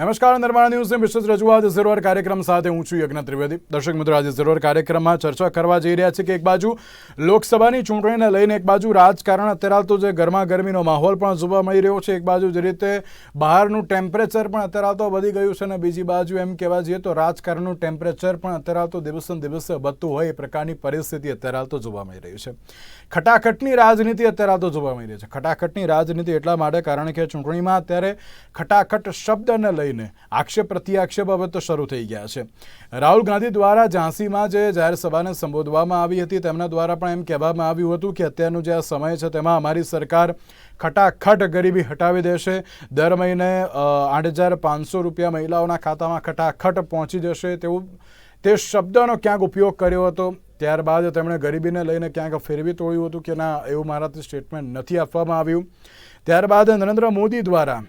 નમસ્કાર, નિર્માણ ન્યૂઝની વિશેષ રજૂઆત. ઝરોર કાર્યક્રમ સાથે હું છું યજ્ઞ ત્રિવેદી. દર્શક મિત્રો, આજે ઝરોર કાર્યક્રમમાં ચર્ચા કરવા જઈ રહ્યા છે કે એક બાજુ લોકસભાની ચૂંટણીને લઈને એક બાજુ રાજકારણ અત્યારે તો જે ગરમા ગરમીનો માહોલ પણ જોવા મળી રહ્યો છે. એક બાજુ જે રીતે બહારનું ટેમ્પરેચર પણ અત્યારે તો વધી ગયું છે અને બીજી બાજુ એમ કહેવા જઈએ તો રાજકારણનું ટેમ્પરેચર પણ અત્યારે તો દિવસે દિવસે વધતું હોય એ પ્રકારની પરિસ્થિતિ અત્યારે તો જોવા મળી રહી છે. ખટાખટની રાજનીતિ અત્યારે તો જોવા મળી રહી છે. ખટાખટની રાજનીતિ એટલા માટે કારણ કે ચૂંટણીમાં અત્યારે ખટાખટ શબ્દને લઈને આક્ષેપ પ્રત્યાક્ષેપ હવે તો શરૂ થઈ ગયા છે. રાહુલ ગાંધી દ્વારા ઝાંસીમાં જે જાહેર સભાને સંબોધવામાં આવી હતી તેમના દ્વારા પણ એમ કહેવામાં આવ્યું હતું કે અત્યારનો જે આ સમય છે તેમાં અમારી સરકાર ખટાખટ ગરીબી હટાવી દેશે. દર મહિને આઠ હજાર પાંચસો રૂપિયા મહિલાઓના ખાતામાં ખટાખટ પહોંચી જશે તેવું તે શબ્દનો ક્યાંક ઉપયોગ કર્યો હતો. ત્યારબાદ તેમણે ગરીબીને લઈને ક્યાંક ફેરવી તોડ્યું હતું કે ના, એવું મારાથી સ્ટેટમેન્ટ નથી આપવામાં આવ્યું. ત્યારબાદ નરેન્દ્ર મોદી દ્વારા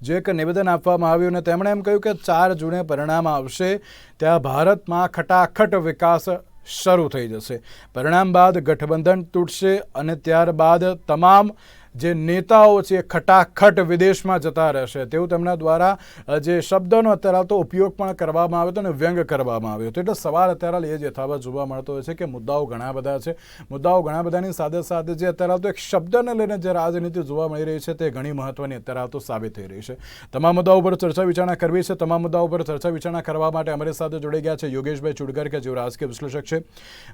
જે એક નિવેદન આપવામાં આવ્યું અને તેમણે એમ કહ્યું કે ચાર જૂને પરિણામ આવશે, ત્યાં ભારતમાં ખટાખટ વિકાસ શરૂ થઈ જશે. પરિણામ બાદ ગઠબંધન તૂટશે અને ત્યારબાદ તમામ જે નેતાઓ છે ખટાખટ વિદેશમાં જતા રહેશે. તેવું તેમના દ્વારા જે શબ્દનો અત્યારે તો ઉપયોગ પણ કરવામાં આવ્યો હતો અને વ્યંગ કરવામાં આવ્યો હતો. એટલે સવાલ અત્યારે એ યથાવત જોવા મળતો હોય છે કે મુદ્દાઓ ઘણા બધા છે. મુદ્દાઓ ઘણા બધાની સાથે સાથે જે અત્યારે તો એક શબ્દને લઈને જે રાજનીતિ જોવા મળી રહી છે તે ઘણી મહત્વની અત્યારે તો સાબિત થઈ રહી છે. તમામ મુદ્દાઓ પર ચર્ચા વિચારણા કરવી છે. તમામ મુદ્દાઓ પર ચર્ચા વિચારણા કરવા માટે અમારી સાથે જોડાઈ ગયા છે યોગેશભાઈ ચુડગર, કે જેઓ રાજકીય વિશ્લેષક છે.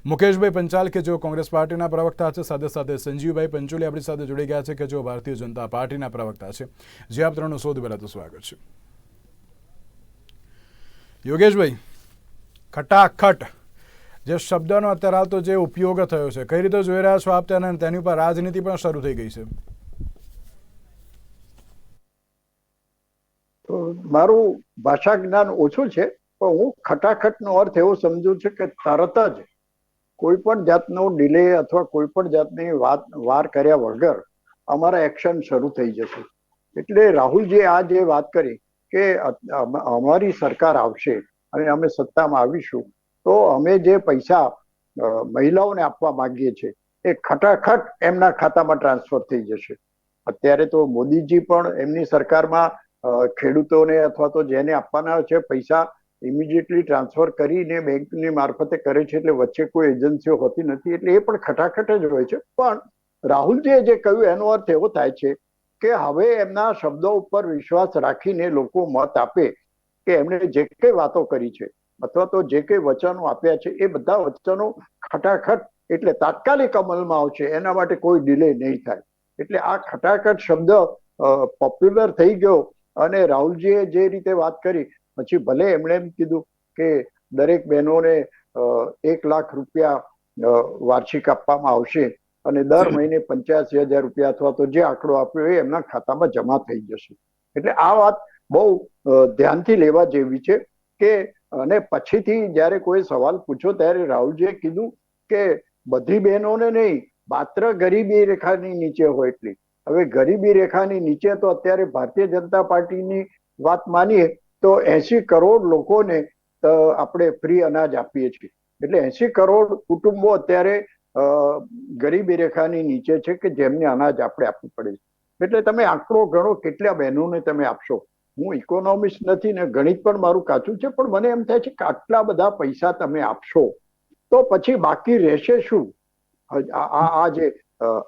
મુકેશભાઈ પંચાલ, કે જેઓ કોંગ્રેસ પાર્ટીના પ્રવક્તા છે. સાથે સાથે સંજીવભાઈ પંચોલી આપણી સાથે જોડાઈ ગયા છે. કે જેઓ ભારતીય જનતા પાર્ટીના પ્રવક્તા છે. જે આપ ત્રણનો શોધ પહેલા સ્વાગત છે. યોગેશભાઈ, ખટાખટ. જે શબ્દનો અત્યારે હાલ તો જે ઉપયોગ થયો છે, કઈ રીતે જોઈ રહ્યા છો આપ તેને તેની ઉપર રાજનીતિ પણ શરૂ થઈ ગઈ છે? મારું ભાષા જ્ઞાન ઓછું છે, પણ હું ખટાખટનો અર્થ એવો સમજુ છું કે તરત જ કોઈ પણ જાતનો ડિલે અથવા કોઈ પણ જાતની વાત, વાર કર્યા વગર અમારા એક્શન શરૂ થઈ જશે. એટલે રાહુલજી આ જે વાત કરી કે અમારી સરકાર આવશે અને અમે સત્તામાં આવીશું, તો અમે જે પૈસા મહિલાઓને આપવા માંગીએ છીએ, એ ખટાખટ એમના ખાતામાં ટ્રાન્સફર થઈ જશે. અત્યારે તો મોદીજી પણ એમની સરકારમાં ખેડૂતોને અથવા તો જેને આપવાના છે પૈસા ઇમિડિયેટલી ટ્રાન્સફર કરીને બેંકની મારફતે કરે છે, એટલે વચ્ચે કોઈ એજન્સીઓ હોતી નથી, એટલે એ પણ ખટાખટ જ હોય છે. પણ રાહુલજીએ જે કહ્યું એનો અર્થ એવો થાય છે કે હવે એમના શબ્દો ઉપર વિશ્વાસ રાખીને લોકો મત આપે કે એમણે જે કઈ વાતો કરી છે અથવા તો જે કઈ વચનો આપ્યા છે એ બધા વચનો ખટાખટ એટલે તાત્કાલિક અમલમાં આવશે, એના માટે કોઈ ડિલે નહીં થાય. એટલે આ ખટાખટ શબ્દ પોપ્યુલર થઈ ગયો અને રાહુલજીએ જે રીતે વાત કરી, પછી ભલે એમણે એમ કીધું કે દરેક બહેનોને એક લાખ રૂપિયા વાર્ષિક આપવામાં આવશે અને દર મહિને પંચ્યાસી હજાર રૂપિયા અથવા તો જે આંકડો આપ્યો એ એમના ખાતામાં જમા થઈ જશે. એટલે આ વાત બહુ ધ્યાનથી લેવા જેવી છે કે અને પછીથી જ્યારે કોઈ સવાલ પૂછો ત્યારે રાહુલજીએ કીધું કે બધી બહેનોને નહીં માત્ર ગરીબી રેખાની નીચે હોય એટલી. હવે ગરીબી રેખાની નીચે તો અત્યારે ભારતીય જનતા પાર્ટીની વાત માનીએ તો એસી કરોડ લોકોને આપણે ફ્રી અનાજ આપીએ છીએ. એટલે એસી કરોડ કુટુંબો અત્યારે ગરીબી રેખાની નીચે છે કે જેમને અનાજ આપણે આપવું પડે છે. એટલે તમે આંકડો ગણો કેટલા બહેનોને તમે આપશો? હું ઇકોનોમિસ્ટ નથી ને ગણિત પણ મારું કાચું છે, પણ મને એમ થાય છે કે આટલા બધા પૈસા તમે આપશો, તો પછી બાકી રહેશે શું? આ જે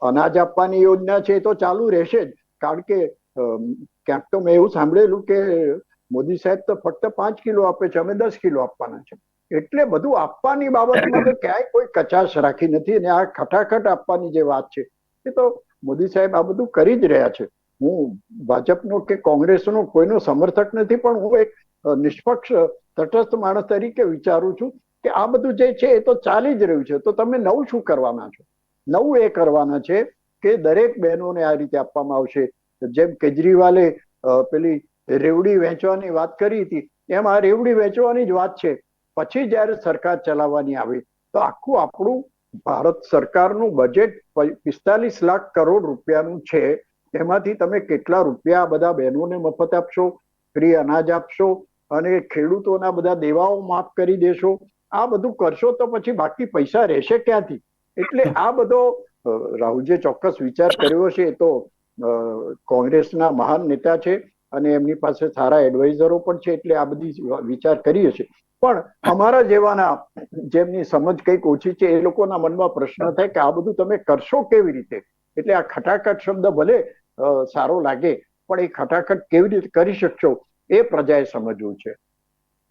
અનાજ આપવાની યોજના છે એ તો ચાલુ રહેશે જ. કારણ કે ક્યાંક તો મેં એવું સાંભળેલું કે મોદી સાહેબ તો ફક્ત પાંચ કિલો આપે છે, અમે દસ કિલો આપવાના છે. એટલે બધું આપવાની બાબતમાં તો ક્યાંય કોઈ કચાશ રાખી નથી અને આ ખટાખટ આપવાની જે વાત છે, એ તો મોદી સાહેબ આ બધું કરી જ રહ્યા છે. હું ભાજપનો કે કોંગ્રેસનો કોઈનો સમર્થક નથી, પણ હું એક નિષ્પક્ષ, તટસ્થ માણસ તરીકે વિચારું છું કે આ બધું જે છે એ તો ચાલી જ રહ્યું છે. તો તમે નવું શું કરવાના છો? નવું એ કરવાના છે કે દરેક બહેનોને આ રીતે આપવામાં આવશે. જેમ કેજરીવાલે પેલી રેવડી વેચવાની વાત કરી હતી, એમ આ રેવડી વેચવાની જ વાત છે. પછી જયારે સરકાર ચલાવવાની આવે, તો આખું આપણું ભારત સરકારનું બજેટ પિસ્તાલીસ લાખ કરોડ રૂપિયાનું છે. એમાંથી તમે કેટલા રૂપિયા બધા બહેનોને મફત આપશો? ફ્રી અનાજ આપશો? અને ખેડૂતોના બધા દેવાઓ માફ કરી દેશો? આ બધું કરશો તો પછી બાકી પૈસા રહેશે ક્યાંથી? એટલે આ બધો રાહુલજીએ ચોક્કસ વિચાર કર્યો છે એ તો કોંગ્રેસના મહાન નેતા છે અને એમની પાસે સારા એડવાઇઝરો પણ છે. એટલે આ બધી વિચાર કરીએ છીએ પણ અમારા જેવાના જેમની સમજ કંઈક ઓછી છે એ લોકોના મનમાં પ્રશ્ન થાય કે આ બધું તમે કરશો કેવી રીતે? એટલે આ ખટાખટ શબ્દ ભલે સારો લાગે પણ એ ખટાખટ કેવી રીતે કરી શકશો એ પ્રજાએ સમજવું છે.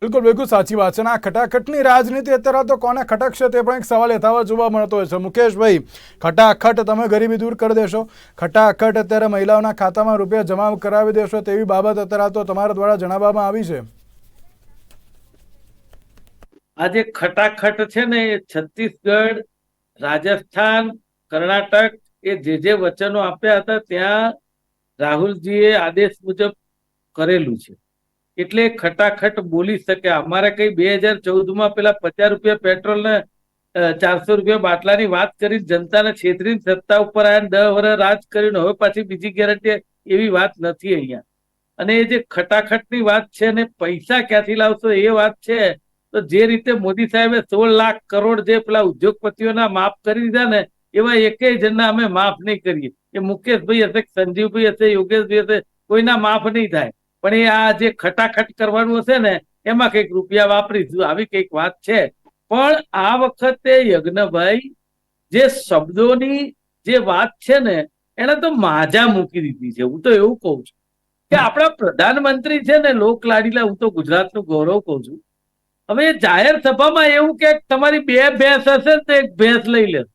બિલકુલ બિલકુલ સાચી વાત છે. અને આ ખટાખટની રાજનીતિ અત્યારે તો કોને ખટકશે તે પણ એક સવાલ યથાવત જોવા મળતો હોય છે. મુકેશભાઈ ખટાખટ તમે ગરીબી દૂર કરી દેશો. ખટાખટ અત્યારે મહિલાઓના ખાતામાં રૂપિયા જમા કરાવી દેશો તેવી બાબત અત્યારે તો તમારા દ્વારા જણાવવામાં આવી છે. આ જે ખટાખટ છે ને, એ છત્તીસગઢ, રાજસ્થાન, કર્ણાટક, એ જે જે વચનો આપ્યા હતા, ત્યાં રાહુલજીએ આદેશ મુજબ કરેલું છે. એટલે ખટાખટ બોલી શકે. અમારે કઈ બે હજાર ચૌદમાં પેલા પચાસ રૂપિયા પેટ્રોલ ને ચારસો રૂપિયા બાટલાની વાત કરી જનતાને છેતરીને સત્તા ઉપર આયા દસ વર્ષ રાજ કર્યું હવે પાછી બીજી ગેરંટી એવી વાત નથી અહીંયા. અને એ જે ખટાખટની વાત છે ને, પૈસા ક્યાંથી લાવશો એ વાત છે તો જે રીતે મોદી સાહેબે સોળ લાખ કરોડ જે પેલા ઉદ્યોગપતિઓના માફ કરી દીધા ને, એવા એકેય જણના અમે માફ નહીં કરીએ. એ મુકેશભાઈ હશે સંજીવભાઈ હશે, યોગેશભાઈ હશે, કોઈના માફ નહીં થાય. પણ એ આ જે ખટાખટ કરવાનું હશે ને, એમાં કંઈક રૂપિયા વાપરીશું આવી કંઈક વાત છે. પણ આ વખતે યજ્ઞભાઈ જે શબ્દોની જે વાત છે ને, એને તો માજા મૂકી દીધી છે. હું તો એવું કહું છું કે આપણા પ્રધાનમંત્રી છે ને, લોક લાડીલા, હું તો ગુજરાતનું ગૌરવ કહું છું. હવે જાહેર સભામાં એવું કે તમારી બે ભેંસ હશે તો એક ભેંસ લઈ લેશે.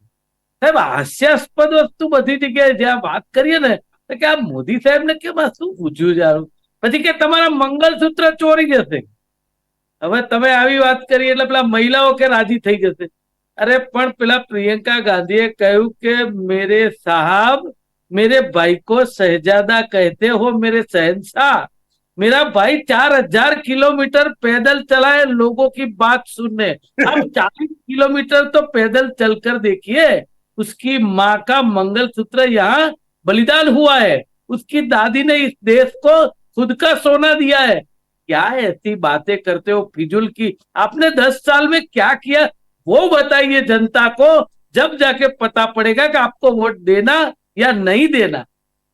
સાહેબ, હાસ્યાસ્પદ વસ્તુ બધી જગ્યાએ જ્યાં વાત કરીએ ને, તો કે આ મોદી સાહેબ ને કે શું પૂછ્યું જારું પછી કે તમારા મંગલસૂત્ર ચોરી જશે. હવે તમે આવી વાત કરી એટલે પેલા મહિલાઓ કે રાજી થઈ જશે. અરે, પણ પેલા પ્રિયંકા ગાંધીએ કહ્યું કે મેરે સાહેબ, મેરે ભાઈ કો શહેજાદા કહેતે હો, મેરે શહેનશાહ. मेरा भाई चार हजार किलोमीटर पैदल चला है लोगों की बात सुनने अब चालीस किलोमीटर तो पैदल चलकर देखिए उसकी माँ का मंगलसूत्र यहाँ बलिदान हुआ है उसकी दादी ने इस देश को खुद का सोना दिया है क्या ऐसी बातें करते हो फिजूल की आपने दस साल में क्या किया वो बताइए जनता को जब जाके पता पड़ेगा कि आपको वोट देना યા નહીં દેના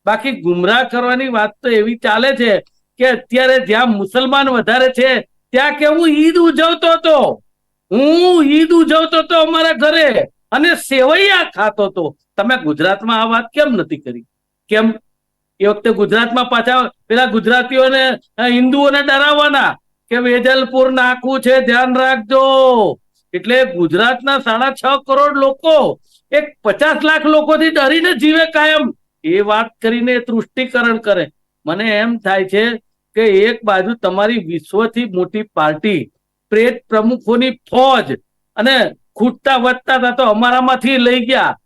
બાકી ગુમરાહ કરવાની વાત તો એવી ચાલે છે કે અત્યારે જ્યાં મુસલમાન વધારે છે, ત્યાં કે હું ઈદ ઉજવતો હતો. હું ઈદ ઉજવતો હતો અમારા ઘરે અને સેવૈયા ખાતો હતો. તમે ગુજરાતમાં આ વાત કેમ નથી કરી? કેમ? એ વખતે ગુજરાતમાં પાછા પેલા ગુજરાતીઓને હિન્દુઓને ડરાવવાના કે વેજલપુર નાખવું છે, ધ્યાન રાખજો. એટલે ગુજરાતના સાડા છ કરોડ લોકો, એક પચાસ લાખ લોકોથી ડરીને જીવે કાયમ. એ વાત કરીને તૃષ્ટિકરણ કરે. મને એમ થાય છે કે એક બાજુ તમારી વિશ્વથી મોટી પાર્ટી, પ્રેત પ્રમુખોની ફોજ અને ખૂટતા વધતા હતા તો અમારામાંથી લઈ ગયા.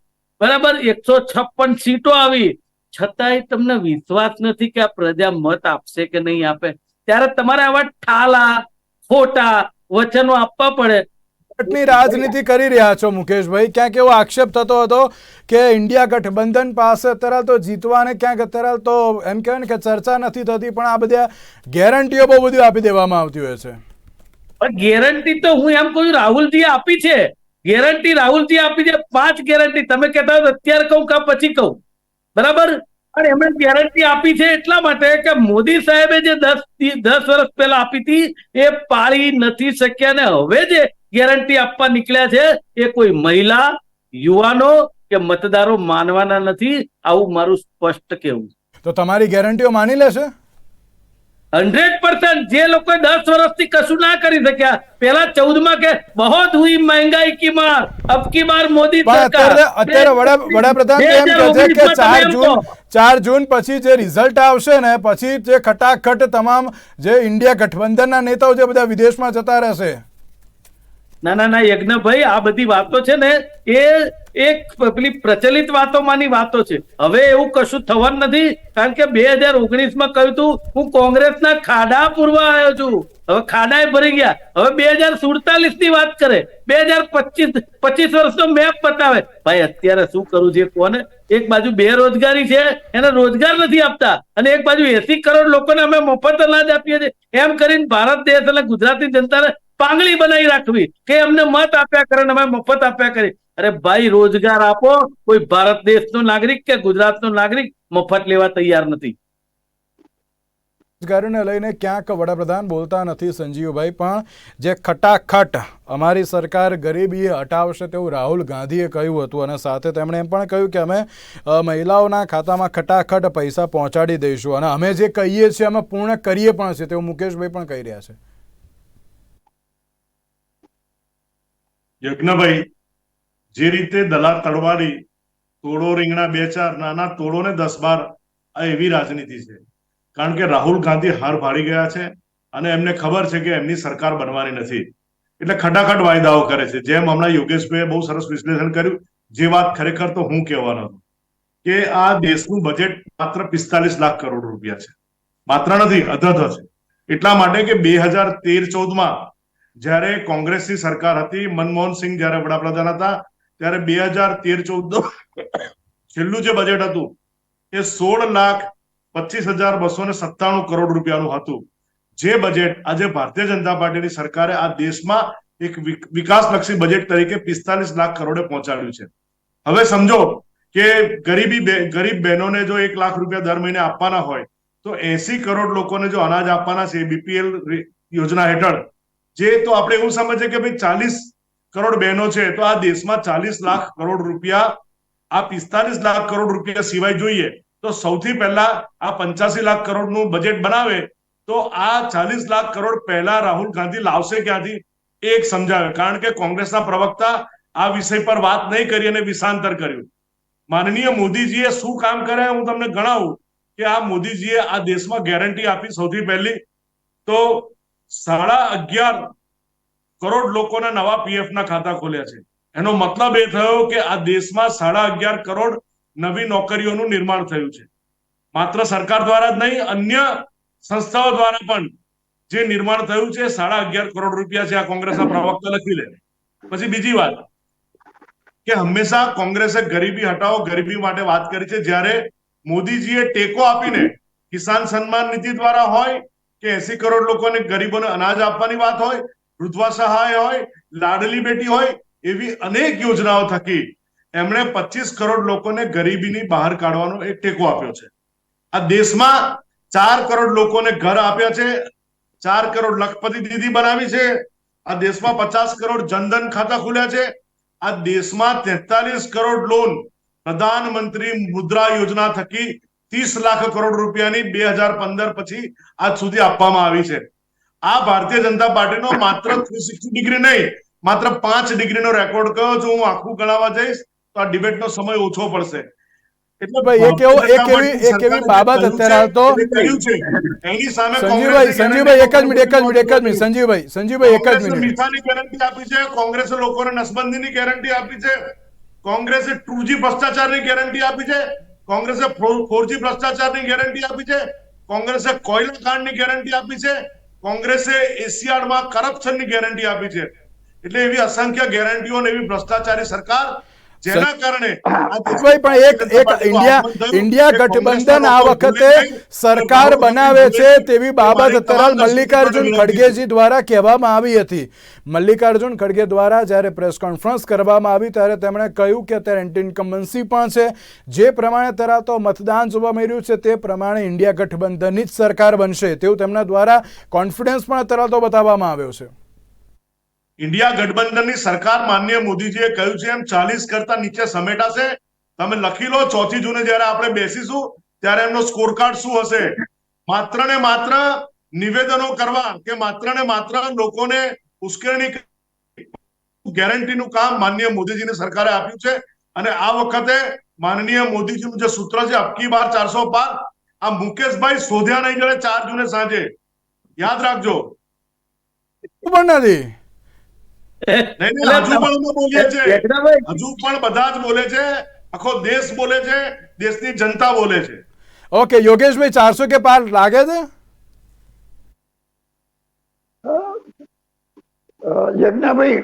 બરાબર? એકસો છપ્પન સીટો આવી. છતાંય તમને વિશ્વાસ નથી કે આ પ્રજા મત આપશે કે નહીં આપે. ત્યારે તમારે આવા ઠાલા, ખોટા વચનો આપવા પડે. ખટાખટની રાજનીતિ કરી રહ્યા છો મુકેશભાઈ? ક્યાંક એવો આક્ષેપ થતો હતો કે ઇન્ડિયા ગઠબંધન પાસે અત્યારે તો જીતવાને ક્યાંક અત્યારે તો એમ કહેવાય ને કે ચર્ચા નથી થતી, પણ આ બધા ગેરંટીઓ બહુ બધી આપી દેવામાં આવતી હોય છે. ગેરંટી તો હું એમ કહું રાહુલજી આપી છે. ગેરંટી રાહુલજી આપી છે, પાંચ ગેરંટી. તમે કહેતા હોય અત્યારે કહું કે પછી કહું. બરાબર? અને એમણે ગેરંટી આપી છે એટલા માટે કે મોદી સાહેબે જે દસ દસ વર્ષ પહેલા આપી હતી, એ પાળી નથી શક્યા. ને હવે જે ગેરંટી આપવા નીકળ્યા છે એ કોઈ મહિલા યુવાનો કે મતદારો માનવાના નથી આવું મારું સ્પષ્ટ કહેવું તો તમારી ગેરંટીઓ માની લેશે? હંડ્રેડ પર્સન્ટ જે લોકો દસ વર્ષથી કશું ના કરી શક્યા. પેલા ચૌદમાં કે બહોત હુઈ મહેંગાઈ કી માર અબ કી બાર મોદી સરકાર. અત્યારે વડાપ્રધાન એમ કહે છે કે ચાર જૂન ચાર જૂન પછી જે રિઝલ્ટ આવશે ને પછી જે ખટાખટ તમામ જે ઇન્ડિયા ગઠબંધનના નેતાઓ જે બધા વિદેશમાં જતા રહેશે ના ના ના, યજ્ઞભાઈ, આ બધી વાતો છે ને, એ એક પેલી પ્રચલિત વાતોમાંની વાતો છે. હવે એવું કશું થવાનું નથી, કારણ કે બે હજાર ઓગણીસમાં કહ્યું હતું હું કોંગ્રેસના ખાડા પૂરવા આવ્યો છું. હવે ખાડા ભરી ગયા. હવે બે હજાર સુડતાલીસની વાત કરે. બે હજાર પચીસ પચીસ વર્ષનો મેપ બતાવે. ભાઈ, અત્યારે શું કરવું છે કોને? એક બાજુ બેરોજગારી છે, એને રોજગાર નથી આપતા. અને એક બાજુ એસી કરોડ લોકોને અમે મફત અનાજ આપીએ છીએ. એમ કરીને ભારત દેશ અને ગુજરાતની જનતાને પાંગળી બનાવી રાખવી કે અમને મત આપ્યા કરે અમે મફત આપ્યા કરી અરે ભાઈ, રોજગાર આપો. કોઈ ભારત દેશનો નાગરિક કે ગુજરાતનો નાગરિક મફત લેવા તૈયાર નથી. રોજગારીને લઈને ક્યાંક વડાપ્રધાન બોલતા નથી સંજીવભાઈ, પણ જે ખટાખટ અમારી સરકાર ગરીબી હટાવશે તેવું રાહુલ ગાંધીએ કહ્યું હતું અને સાથે તેમણે એમ પણ કહ્યું કે અમે મહિલાઓના ખાતામાં ખટાખટ પૈસા પહોંચાડી દઈશું અને અમે જે કહીએ છીએ અમે પૂર્ણ કરીએ પણ છીએ તેવું મુકેશભાઈ પણ કહી રહ્યા છે. યજ્ઞભાઈ, જે રીતે દલાલ તળવાડી તોડો રીંગણા બે ચાર, નાના તોડો ને દસ બાર, આ એવી રાજનીતિ છે. કારણ કે રાહુલ ગાંધી હાર ભાળી ગયા છે અને એમને ખબર છે કે એમની સરકાર બનવાની નથી. એટલે ખટાખટ વાયદાઓ કરે છે. જેમ હમણાં યોગેશભાઈએ બહુ સરસ વિશ્લેષણ કર્યું, જે વાત ખરેખર તો હું કહેવાનો હતો કે આ દેશનું બજેટ માત્ર પિસ્તાલીસ લાખ કરોડ રૂપિયા છે. માત્ર નથી અધધ છે. એટલા માટે કે બે હજાર તેર, ચૌદમાં જ્યારે કોંગ્રેસની સરકાર હતી, મનમોહન સિંહ જ્યારે વડાપ્રધાન હતા, ત્યારે બે હજાર તેર ચૌદ છેલ્લું જે બજેટ હતું, એ સોળ લાખ પચીસ હજાર બસો ને સત્તાણું કરોડ રૂપિયાનું હતું. જે બજેટ આજે ભારતીય જનતા પાર્ટીની સરકારે આ દેશમાં એક વિક- વિકાસલક્ષી બજેટ તરીકે પિસ્તાલીસ લાખ કરોડે પહોંચાડ્યું છે. હવે સમજો કે ગરીબી ગરીબ બહેનોને જો એક લાખ રૂપિયા દર મહિને આપવાના હોય, તો એસી કરોડ લોકોને જો અનાજ આપવાના છે બીપીએલ યોજના હેઠળ જે તો આપણે એવું સમજીએ કે ભાઈ ચાલીસ કરોડ બહેનો છે, તો આ દેશમાં ચાલીસ લાખ કરોડ રૂપિયા, આ પિસ્તાલીસ લાખ કરોડ રૂપિયા સિવાય જોઈએ, તો સૌથી પહેલા આ પંચ્યાસી લાખ કરોડનું બજેટ બનાવે, તો આ ચાલીસ લાખ કરોડ પહેલા રાહુલ ગાંધી લાવશે ક્યાંથી? એ એક સમજાવે, કારણ કે કોંગ્રેસના પ્રવક્તા આ વિષય પર વાત નહીં કરી અને વિષાંતર કર્યું. માનનીય મોદીજીએ શું કામ કરે હું તમને ગણાવું કે આ મોદીજીએ આ દેશમાં ગેરંટી આપી સૌથી પહેલી, તો સાડા અગિયાર કરોડ લોકોના નવા પીએફના ખાતા ખોલ્યા છે. એનો મતલબ એ થયો કે આ દેશમાં સાડા અગિયાર કરોડ નવી નોકરીઓનું નિર્માણ થયું છે. માત્ર સરકાર દ્વારા જ નહીં, અન્ય સંસ્થાઓ દ્વારા પણ જે નિર્માણ થયું છે, સાડા અગિયાર કરોડ રૂપિયા છે આ કોંગ્રેસના પ્રવક્તા લખી લે. પછી બીજી વાત, કે હંમેશા કોંગ્રેસે ગરીબી હટાવો, ગરીબી માટે વાત કરી છે. જ્યારે મોદીજીએ ટેકો આપીને કિસાન સન્માન નિધિ દ્વારા હોય કે એસી કરોડ લોકોને ગરીબોને અનાજ આપવાની વાત હોય વૃદ્ધવા સહાય હોય, લાડલી બેટી હોય, એવી અનેક યોજનાઓ થકી એમણે પચીસ કરોડ લોકોને ગરીબીની બહાર કાઢવાનો એક ટેકો આપ્યો છે. આ દેશમાં ચાર કરોડ લોકોને ઘર આપ્યા છે, ચાર કરોડ લખપતિ દીદી બનાવી છે, આ દેશમાં પચાસ કરોડ જનધન ખાતા ખુલ્યા છે, આ દેશમાં તેતાલીસ કરોડ લોન પ્રધાનમંત્રી મુદ્રા યોજના થકી ત્રીસ લાખ કરોડ રૂપિયાની બે હજાર પંદર પછી આજ સુધી આપવામાં આવી છે. આ ભારતીય જનતા પાર્ટીનો માત્ર થ્રી સિક્સટી ડિગ્રી નહીં માત્ર પાંચ ડિગ્રીનો રેકોર્ડ કયો જો હું આખું ગણાવવા જઈશ તો આ ડિબેટનો સમય ઓછો પડશે. એટલે ભાઈ, એક એવો- એક એવી- એક એવી બાબત અત્યારે હાલ તો- એની સામે સંજીવભાઈ સંજીવભાઈ એક જ મિનિટ એક જ મિનિટ એક જ મિનિટ સંજીવભાઈ સંજીવભાઈ એક જ મિનિટ. મીઠાની ગેરંટી આપી છે કોંગ્રેસે લોકોને નસબંધીની ગેરંટી આપી છે કોંગ્રેસે ટુ જી ભ્રષ્ટાચારની ગેરંટી આપી છે કોંગ્રેસે ફોરજી ભ્રષ્ટાચારની ગેરંટી આપી છે. કોંગ્રેસે કોયલા કાંડની ગેરંટી આપી છે. કોંગ્રેસે એશિયાડમાં કરપ્શનની ગેરંટી આપી છે. એટલે એવી અસંખ્ય ગેરંટીઓ અને એવી ભ્રષ્ટાચારી સરકાર જેના કારણે પણ એક એક ઇન્ડિયા ઇન્ડિયા ગઠબંધન આ વખતે સરકાર બનાવે છે તેવી બાબત તરલ મલ્લિકાર્જુન ખડગેજી દ્વારા કહેવામાં આવી હતી. મલ્લિકાર્જુન ખડગે દ્વારા જ્યારે પ્રેસ કોન્ફરન્સ કરવામાં આવી ત્યારે તેમણે કહ્યું કે અત્યારે એન્ટી ઇન્કમ્બન્સી પણ છે. જે પ્રમાણે તરાતો મતદાન જોવા મળ્યું છે તે પ્રમાણે ઇન્ડિયા ગઠબંધનની જ સરકાર બનશે તેવું તેમના દ્વારા કોન્ફિડન્સ પણ તરાતો બતાવવામાં આવ્યો છે. ઇન્ડિયા ગઠબંધનની સરકાર માન્ય મોદીજીએ કહ્યું છે એમ ચાલીસ કરતા નીચે સમેટાશે. તમે લખી લો ચોથી જૂને જયારે આપણે બેસીશું ત્યારે એમનો સ્કોર કાર્ડ શું હશે? માત્ર ને માત્ર નિવેદનો કરવા કે માત્ર ને માત્ર લોકોને ઉશ્કેરણી ગેરંટીનું કામ માનનીય મોદીજીની સરકારે આપ્યું છે. અને આ વખતે માનનીય મોદીજીનું જે સૂત્ર છે અબકી બાર ચારસો પાર આ મુકેશભાઈ શોધ્યા નહીં જડે ચાર જૂને સાંજે. યાદ રાખજો. નહીં, હજુ પણ બોલીએ છે હજુ પણ બધા જ બોલે છે. આખો દેશ બોલે છે. દેશની જનતા બોલે છે. ઓકે યોગેશભાઈ ચારસો કે પાર લાગે છે? અ, યજ્ઞાભાઈ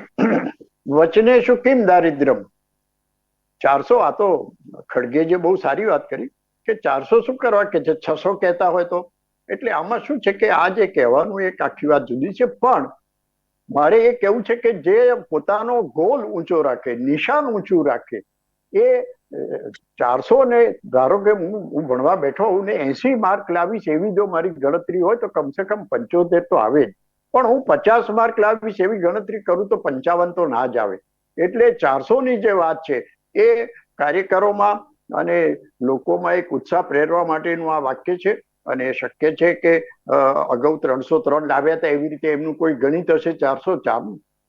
વચને શું કેમ દારિદ્રમ ચારસો આ તો ખડગે જે બહુ સારી વાત કરી કે ચારસો શું કરવા કે છે? છસો કહેતા હોય તો. એટલે આમાં શું છે કે આ જે કહેવાનું એક આખી વાત જુદી છે પણ મારે એ કહેવું છે કે જે પોતાનો ગોલ ઊંચો રાખે, નિશાન ઊંચું રાખે, એ ચારસો ને, ધારો કે હું હું ભણવા બેઠો હું ને એસી માર્ક લાવીશ એવી જો મારી ગણતરી હોય તો કમસે કમ પંચોતેર તો આવે જ. પણ હું પચાસ માર્ક લાવીશ એવી ગણતરી કરું તો પંચાવન તો ના જ આવે. એટલે ચારસો ની જે વાત છે, એ કાર્યકરોમાં અને લોકોમાં એક ઉત્સાહ પ્રેરવા માટેનું આ વાક્ય છે. અને શક્ય છે કે અગાઉ ત્રણસો ત્રણ લાવ્યા હતા, એવી રીતે એમનું કોઈ ગણિત હશે ચારસો ચાર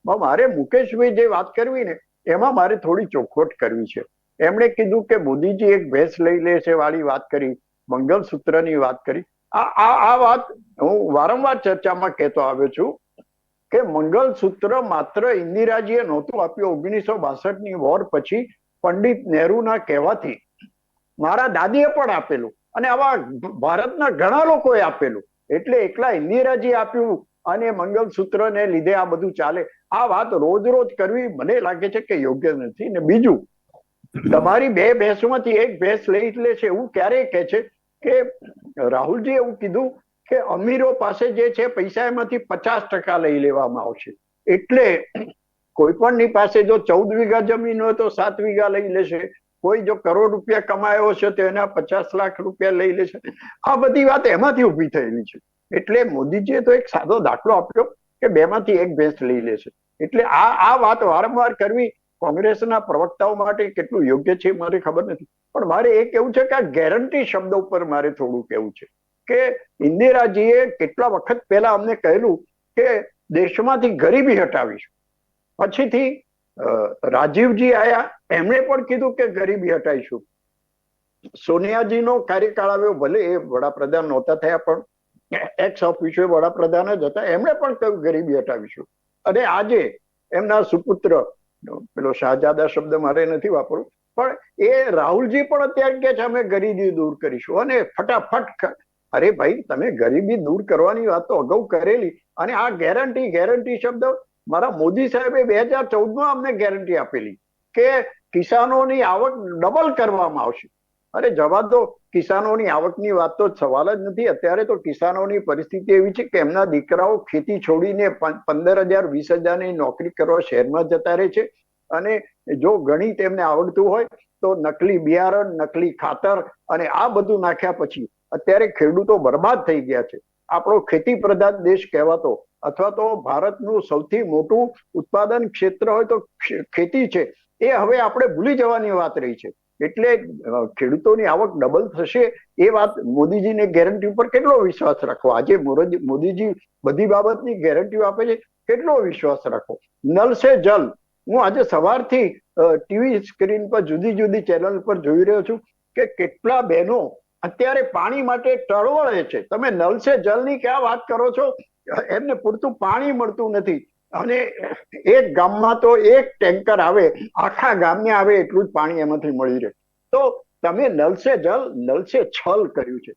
મારે મુકેશભાઈ જે વાત કરવી ને, એમાં મારે થોડી ચોખવટ કરવી છે. એમણે કીધું કે મોદીજી એક ભેંસ લઈ લે છે વાળી વાત કરી, મંગલસૂત્રની વાત કરી. આ આ વાત હું વારંવાર ચર્ચામાં કહેતો આવ્યો છું કે મંગલસૂત્ર માત્ર ઇન્દિરાજીએ નહોતું આપ્યું ઓગણીસો બાસઠની વોર પછી પંડિત નહેરુના કહેવાથી. મારા દાદીએ પણ આપેલું. અને આવા ભારતના ઘણા લોકોએ આપેલું. એટલે એકલા ઇન્દિરાજી આપ્યું અને મંગલસૂત્રને લીધે આ બધું ચાલે. આ વાત રોજ રોજ કરવી મને લાગે છે કે યોગ્ય નથી. ને બીજું, તમારી બે ભેંસોમાંથી એક ભેંસ લઈ લે છે એવું ક્યારેય કહે છે કે રાહુલજી એવું કીધું કે અમીરો પાસે જે છે પૈસા એમાંથી પચાસ ટકા લઈ લેવામાં આવશે. એટલે કોઈ પણ ની પાસે જો ચૌદ વીઘા જમીન હોય તો સાત વીઘા લઈ લેશે. કોઈ જો કરોડ રૂપિયા કમાયો છે તો એના પચાસ લાખ રૂપિયા લઈ લે છે. આ બધી વાત એમાંથી ઊભી થયેલી છે. એટલે મોદીજીએ તો એક સાદો દાખલો આપ્યો કે બેમાંથી એક ભેંસ લઈ લેશે એટલે આ આ વાત વારંવાર કરવી કોંગ્રેસના પ્રવક્તાઓ માટે કેટલું યોગ્ય છે મારે ખબર નથી. પણ મારે એ કેવું છે કે આ ગેરંટી શબ્દ ઉપર મારે થોડું કેવું છે કે ઇન્દિરાજીએ કેટલા વખત પહેલા અમને કહેલું કે દેશમાંથી ગરીબી હટાવીશું. પછીથી રાજીવજી આયા, એમણે પણ કીધું કે ગરીબી હટાવીશું સોનિયાજીનો કાર્યકાળ આવ્યો, ભલે એ વડાપ્રધાન નહોતા થયા, પણ એક્સ ઓફિશિયલ વડાપ્રધાન જ હતા, એમણે પણ કહ્યું ગરીબી હટાવીશું. અને આજે એમના સુપુત્ર, પેલો શાહજાદા શબ્દ મારે નથી વાપરવું, પણ એ રાહુલજી પણ અત્યારે કે છે, અમે ગરીબી દૂર કરીશું. અને ફટાફટ અરે ભાઈ, તમે ગરીબી દૂર કરવાની વાત તો અગાઉ કરેલી, અને આ ગેરંટી ગેરંટી શબ્દ મારા મોદી સાહેબે બે હજાર ચૌદમાં અમને ગેરંટી આપેલી કે કિસાનોની આવક ડબલ કરવામાં આવશે. અરે જવા દો, કિસાનોની આવકની વાત તો સવાલ જ નથી. અત્યારે તો કિસાનોની પરિસ્થિતિ એવી છે કે એમના દીકરાઓ ખેતી છોડીને પંદર હજાર, વીસ હજારની નોકરી કરવા શહેરમાં જતા રહે છે. અને જો ગણિત એમને આવડતું હોય, તો નકલી બિયારણ, નકલી ખાતર અને આ બધું નાખ્યા પછી અત્યારે ખેડૂતો બરબાદ થઈ ગયા છે. આપણો ખેતી પ્રધાન દેશ કહેવાતો અથવા તો ભારતનું સૌથી મોટું ઉત્પાદન ક્ષેત્ર હોય તો ખેતી છે, એ હવે આપણે ભૂલી જવાની વાત રહી છે. એટલે ખેડૂતોની આવક ડબલ થશે એ વાત મોદીજીને ગેરંટી ઉપર કેટલો વિશ્વાસ રાખવો? આજે મોદીજી બધી બાબતની ગેરંટીઓ આપે છે, કેટલો વિશ્વાસ રાખવો? નલ સે જલ. હું આજે સવારથી ટીવી સ્ક્રીન પર જુદી જુદી ચેનલ પર જોઈ રહ્યો છું કે કેટલા બહેનો અત્યારે પાણી માટે ટળવળે છે. તમે નલ સે જલની ક્યાં વાત કરો છો? એમને પૂરતું પાણી મળતું નથી. અને એક ગામમાં તો એક ટેન્કર આવે, આખા ગામને આવે એટલું જ પાણી એમાંથી મળી રહે. તો તમે નલ જલ નલ છલ કર્યું છે.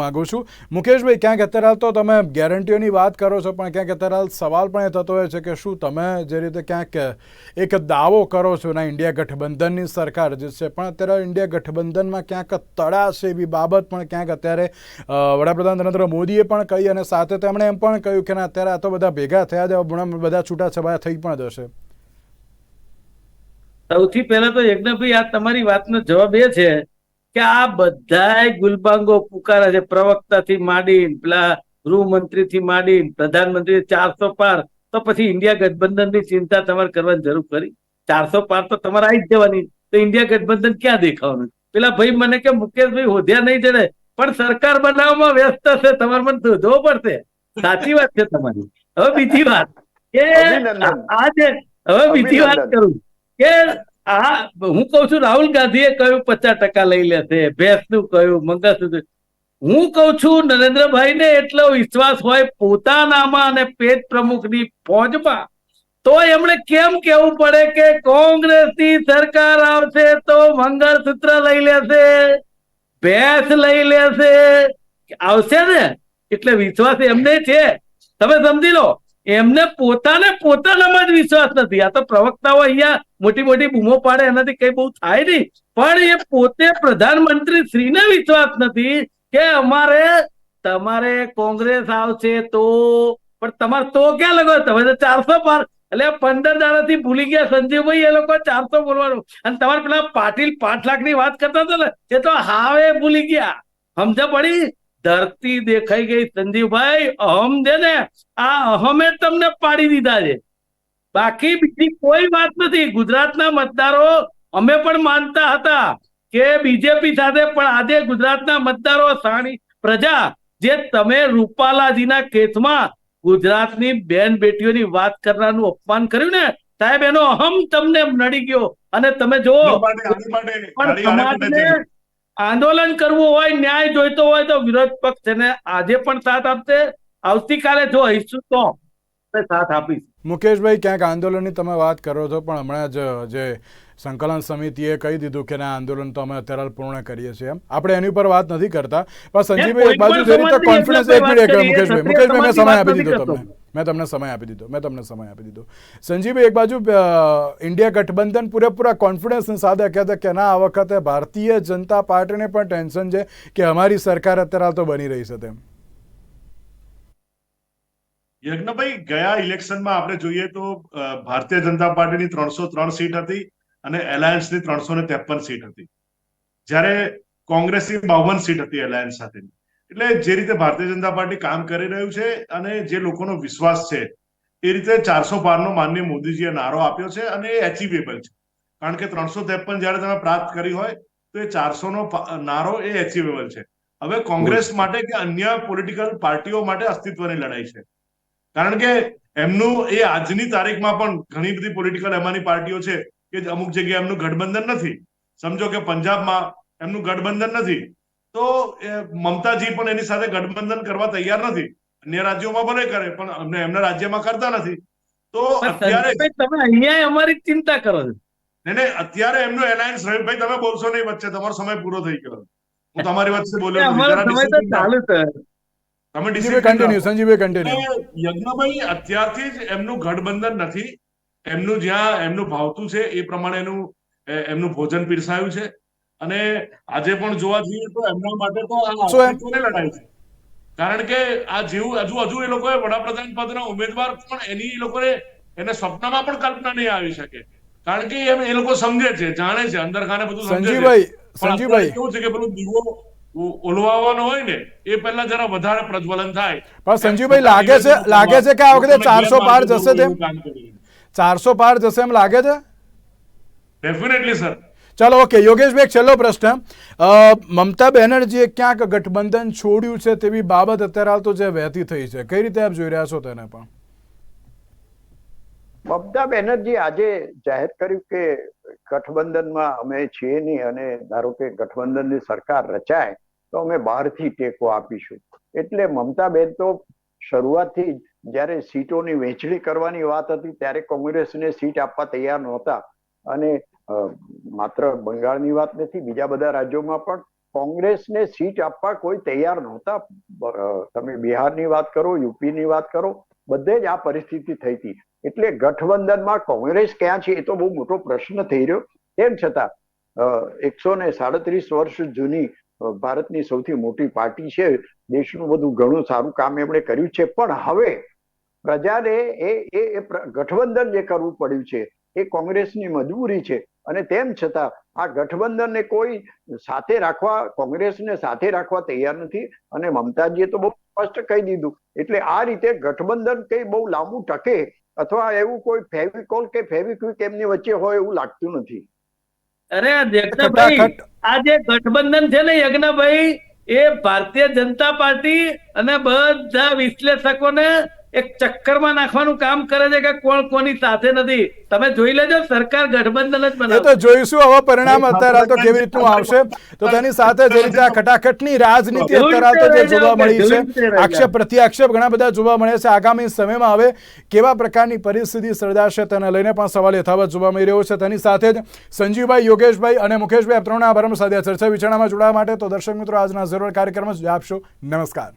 માંગુ છું. મુકેશભાઈ, ક્યાંક અત્યારે હાલ તો તમે ગેરંટીઓની વાત કરો છો, પણ ક્યાંક અત્યારે હાલ સવાલ પણ એ થતો હોય છે કે શું તમે જે રીતે ક્યાંક એક દાવો કરો છો ના ઇન્ડિયા ગઠબંધનની સરકાર જે છે, પણ અત્યારે ઇન્ડિયા ગઠબંધનમાં ક્યાંક તળાશે એવી બાબત પણ ક્યાંક અત્યારે વડાપ્રધાન નરેન્દ્ર મોદીએ પણ કહી અને સાથે તેમણે એમ પણ કહ્યું કે અત્યારે આ તો બધા ભેગા થયા હમણાં બધા છૂટાછવાયા થઈ પણ જશે. સૌથી પહેલા તો યજ્ઞભાઈ, આ તમારી વાતનો જવાબ એ છે કે આ બધાય ગુલબાંગો પુકારા છે. પ્રવક્તા થી માંડીને પેલા ગૃહમંત્રીથી માંડીને પ્રધાનમંત્રી ચારસો પાર. તો પછી ઇન્ડિયા ગઠબંધનની ચિંતા તમારે કરવાની જરૂર કરી ચારસો પાર તો તમારે આવી જ જવાની. તો ઇન્ડિયા ગઠબંધન ક્યાં દેખાવાનું? પેલા ભાઈ મને કે મુકેશભાઈ હોદ્યા નહીં જડે. પણ સરકાર બનાવવામાં વ્યસ્ત છે. તમારે મને શોધવો પડશે. સાચી વાત છે તમારી. હવે બીજી વાત. કે આજે હવે બીજી વાત કરું. કે આ હું કઉ છું, રાહુલ ગાંધીએ કહ્યું પચાસ ટકા લઈ લેશે? ભેંસનું કહ્યું મંગળસૂત્ર. હું કઉ છું નરેન્દ્રભાઈ ને એટલો વિશ્વાસ હોય પોતાનામાં અને પેટ પ્રમુખની ફોજમાં, તો એમણે કેમ કેવું પડે કે કોંગ્રેસની સરકાર આવશે તો મંગળસૂત્ર લઈ લેશે? ભેંસ લઈ લેશે? આવશે ને? એટલે વિશ્વાસ એમને છે. તમે સમજી લો એમને પોતાને પોતાનામાં જ વિશ્વાસ નથી. આ તો પ્રવક્તાઓ અહીંયા મોટી મોટી બૂમો પાડે, એનાથી કઈ બહુ થાય નહીં. પણ એ પોતે પ્રધાનમંત્રી શ્રીને વિશ્વાસ નથી કે અમારે, તમારે કોંગ્રેસ આવશે તો, પણ તમારે તો ક્યાં લગો? તમે તો ચારસો પાર, એટલે પંદર દાડાથી ભૂલી ગયા સંજીવભાઈ એ લોકો ચારસો બોલવાનું. અને તમારે પેલા પાટીલ પાંચ લાખની વાત કરતા હતા ને, એ તો હાવે ભૂલી ગયા. સમજ પડી? ધરતી દેખાઈ ગઈ સંજીવભાઈ અહમ છે ને. આ અહમે તમને પાડી દીધા છે. બાકી બીજી કોઈ વાત નથી. ગુજરાતના મતદારો અમે પણ માનતા હતા કે બીજેપી સાથે પણ આજે ગુજરાતના મતદારો સાણી પ્રજા જે તમે રૂપાલાજીના કેસમાં ગુજરાતની બેન બેટીઓની વાત કરનારનું અપમાન કર્યું ને સાહેબ એનો અહમ તમને નડી ગયો. અને તમે જો પણ સમાજને. આંદોલન કરવું હોય ન્યાય જોઈતો હોય તો વિરોધ પક્ષ એને આજે પણ સાથ આપશે આવતીકાલે જો હઈશું તો સાથ આપીશ. મુકેશભાઈ ક્યાંક આંદોલનની તમે વાત કરો છો પણ હમણાં જ જે સંકલન સમિતિએ કહી દીધું કે ના આંદોલન તો અમે અત્યારે પૂર્ણ કરીએ છીએ એમ. આપણે એની ઉપર વાત નથી કરતા. પણ સંજીવભાઈ એક બાજુ જે રીતે કોન્ફિડન્સ એક મિનિટ મુકેશભાઈ. મુકેશભાઈ મેં સમય આપી દીધો તમને. મેં તમને સમય આપી દીધો, મેં તમને સમય આપી દીધો. સંજીવભાઈ, એક બાજુ ઇન્ડિયા ગઠબંધન પૂરેપૂરા કોન્ફિડન્સની સાથે કહેતા કે ના, આ વખતે ભારતીય જનતા પાર્ટીને પણ ટેન્શન છે કે અમારી સરકાર અત્યારે તો બની રહી છે તેમ. યજ્ઞભાઈ, ગયા ઇલેક્શનમાં આપણે જોઈએ તો ભારતીય જનતા પાર્ટીની ત્રણસો ત્રણ સીટ હતી અને એલાયન્સની ત્રણસો ને ત્રેપન સીટ હતી. જ્યારે કોંગ્રેસની બાવન સીટ હતી એલાયન્સ સાથેની. એટલે જે રીતે ભારતીય જનતા પાર્ટી કામ કરી રહ્યું છે અને જે લોકોનો વિશ્વાસ છે એ રીતે ચારસો પારનો માન્ય મોદીજીએ નારો આપ્યો છે અને એ એચિવેબલ છે. કારણ કે ત્રણસો ત્રેપન જ્યારે તમે પ્રાપ્ત કરી હોય તો એ ચારસો નો નારો એ એચિવેબલ છે. હવે કોંગ્રેસ માટે કે અન્ય પોલિટિકલ પાર્ટીઓ માટે અસ્તિત્વની લડાઈ છે. કારણ કે એમનું એ આજની તારીખમાં પણ ઘણી બધી પોલિટિકલ એમાંની પાર્ટીઓ છે કે અમુક જગ્યાએ એમનું ગઠબંધન નથી. સમજો કે પંજાબમાં એમનું ગઠબંધન નથી. તો મમતાજી પણ એની સાથે ગઠબંધન કરવા તૈયાર નથી. અન્ય રાજ્યોમાં ભલે કરે પણ અમને એમના રાજ્યમાં કરતા નથી. તો અત્યારે તમે અહીંયા અમારી ચિંતા કરો છો. ને ને અત્યારે એમનું એલાયન્સ રવિભાઈ તમે બોલશો નહીં વચ્ચે તમારો સમય પૂરો થઈ ગયો. હું તમારી વચ્ચે બોલ્યો ચાલુ તમે discipline continue Sanjivbhai continue Yagnabhai અત્યારથી જ એમનું ગઠબંધન નથી. એમનું જ્યાં એમનું ભાવતું છે એ પ્રમાણે એનું એમનું ભોજન પીરસાયું છે. અને આજે પણ જોવા જઈએ તો એમના માટે તો આ? લડાઈ છે. કારણ કે આ જેવું હજુ હજુ એ લોકોએ વડાપ્રધાન પદના ઉમેદવાર પણ એની એ લોકોને એને સ્વપ્નમાં પણ કલ્પના નહીં આવી શકે. કારણ કે એમ એ લોકો સમજે છે જાણે છે અંદર ખાને બધું સમજે છે. સંજીવભાઈ કેવું છે કે પેલું દીવો ઓ- ઓલવાવાનો હોય ને એ પહેલા જરા વધારે પ્રજ્વલન થાય. પણ સંજીવભાઈ લાગે છે લાગે છે કે આ વખતે ચારસો પાર જશે તેમ? ચારસો પાર જશે એમ લાગે છે? ડેફિનેટલી સર ચાલો, ઓકે, યોગેશભાઈ છેલ્લો પ્રશ્ન. મમતા બેનર્જીએ ક્યાંક ગઠબંધન છોડ્યું છે તેવી બાબત અત્યારે હાલ તો જે વહેતી થઈ છે. કઈ રીતે આપ જોઈ રહ્યા છો તેને પણ? મમતા બેનર્જી આજે જાહેર કર્યું કે ગઠબંધનમાં અમે છીએ નહીં અને ધારો કે ગઠબંધનની સરકાર રચાય, તો અમે બહારથી ટેકો આપીશું. એટલે મમતા બેન તો શરૂઆતથી જ્યારે સીટોની વહેંચણી કરવાની વાત હતી, ત્યારે કોંગ્રેસને સીટ આપવા તૈયાર નહોતા. અને માત્ર બંગાળની વાત નથી, બીજા બધા રાજ્યોમાં પણ કોંગ્રેસને સીટ આપવા કોઈ તૈયાર નહોતા. તમે બિહારની વાત કરો, યુપીની વાત કરો, બધે જ આ પરિસ્થિતિ થઈ હતી એટલે ગઠબંધનમાં કોંગ્રેસ ક્યાં છે એ તો બહુ મોટો પ્રશ્ન થઈ રહ્યો. તેમ છતાં એકસો ને સાડત્રીસ વર્ષ જૂની ભારતની સૌથી મોટી પાર્ટી છે. દેશનું બધું ઘણું સારું કામ એમણે કર્યું છે. પણ હવે પ્રજાને એ એ ગઠબંધન જે કરવું પડ્યું છે, એ કોંગ્રેસની મજબૂરી છે. અને તેમ છતાં આ ગઠબંધનને કોઈ સાથે રાખવા કોંગ્રેસને સાથે રાખવા તૈયાર નથી અને મમતાજીએ તો બહુ સ્પષ્ટ કહી દીધું. એટલે આ રીતે ગઠબંધન કઈ બહુ લાંબુ ટકે અથવા એવું કોઈ ફેવિકોલ કે ફેવિક્વિક એમની વચ્ચે હોય એવું લાગતું નથી. અરે આ યજ્ઞભાઈ આ જે ગઠબંધન છે ને યજ્ઞભાઈ એ ભારતીય જનતા પાર્ટી અને બધા વિશ્લેષકોને એક ચક્કરમાં નાખવાનું કામ કરે છે કે કોણ કોની સાથે નથી? તમે જોઈ લેજો સરકાર ગઠબંધન જ બનાવે. તો જોઈશું આવા પરિણામ અત્યારે તો કેવી રીતનું આવશે? તો તેની સાથે જે રીતે આ ખટાખટની રાજનીતિ અત્યારે તો જે જોવા મળી છે આક્ષેપ પ્રત્યાક્ષેપ ઘણા બધા જોવા મળે છે. આગામી સમયમાં હવે કેવા પ્રકારની પરિસ્થિતિ સર્જાશે તેને લઈને પણ સવાલ યથાવત જોવા મળી રહ્યો છે. તેની સાથે જ સંજીવભાઈ યોગેશભાઈ અને મુકેશભાઈ આ ત્રણના આભાર સાથે ચર્ચા વિચારણામાં જોડાવા માટે તો દર્શક મિત્રો આજના જરૂર કાર્યક્રમ જ આપશો. નમસ્કાર.